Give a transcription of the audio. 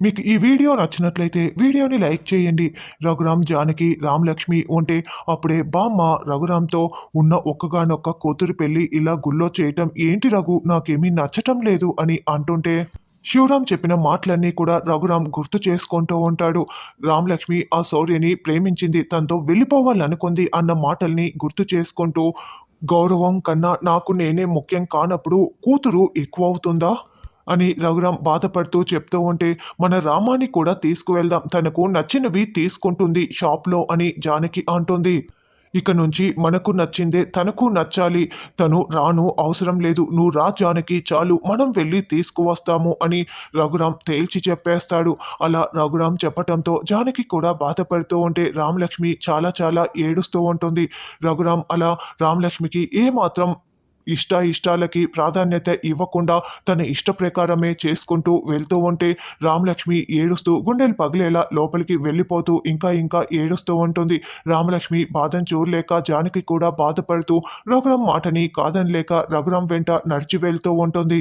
మీకు ఈ వీడియో నచ్చినట్లయితే వీడియోని లైక్ చేయండి. రఘురామ్ జానకి రామలక్ష్మి ఉంటే అప్పుడే బామ్మ రఘురామ్తో ఉన్న ఒక్కగానొక్క కూతురు పెళ్ళి ఇలా గుళ్ళో చేయటం ఏంటి రఘు? నాకేమీ నచ్చటం లేదు అని అంటుంటే శివరాం చెప్పిన మాటలన్నీ కూడా రఘురామ్ గుర్తు చేసుకుంటూ ఉంటాడు. రామలక్ష్మి ఆ శౌర్యని ప్రేమించింది తనతో వెళ్ళిపోవాలనుకుంది అన్న మాటల్ని గుర్తు చేసుకుంటూ గౌరవం కన్నా నాకు నేనే ముఖ్యం కానప్పుడు కూతురు ఎక్కువ అవుతుందా అని రఘురాం బాధపడుతూ చెప్తూ ఉంటే మన రామాన్ని కూడా తీసుకువెళ్దాం. తనకు నచ్చినవి తీసుకుంటుంది షాప్లో అని జానకి అంటుంది. ఇక నుంచి మనకు నచ్చిందే తనకు నచ్చాలి. తను రాను అవసరం లేదు. నువ్వు రా జానకి చాలు. మనం వెళ్ళి తీసుకువస్తాము అని రఘురాం తేల్చి చెప్పేస్తాడు. అలా రఘురాం చెప్పటంతో జానకి కూడా బాధపడుతూ ఉంటే రామలక్ష్మి చాలా చాలా ఏడుస్తూ ఉంటుంది. రఘురాం అలా రామలక్ష్మికి ఏమాత్రం ఇష్ట ఇష్టాలకి ప్రాధాన్యత ఇవ్వకుండా తన ఇష్ట ప్రకారమే చేసుకుంటూ వెళ్తూ ఉంటే రామలక్ష్మి ఏడుస్తూ గుండెలు పగిలేలా లోపలికి వెళ్ళిపోతూ ఇంకా ఇంకా ఏడుస్తూ ఉంటుంది. రామలక్ష్మి బాధను చూడలేక జానకి కూడా బాధపడుతూ రఘురాం మాటని కాదనలేక రఘురాం వెంట నడిచి వెళ్తూ ఉంటుంది.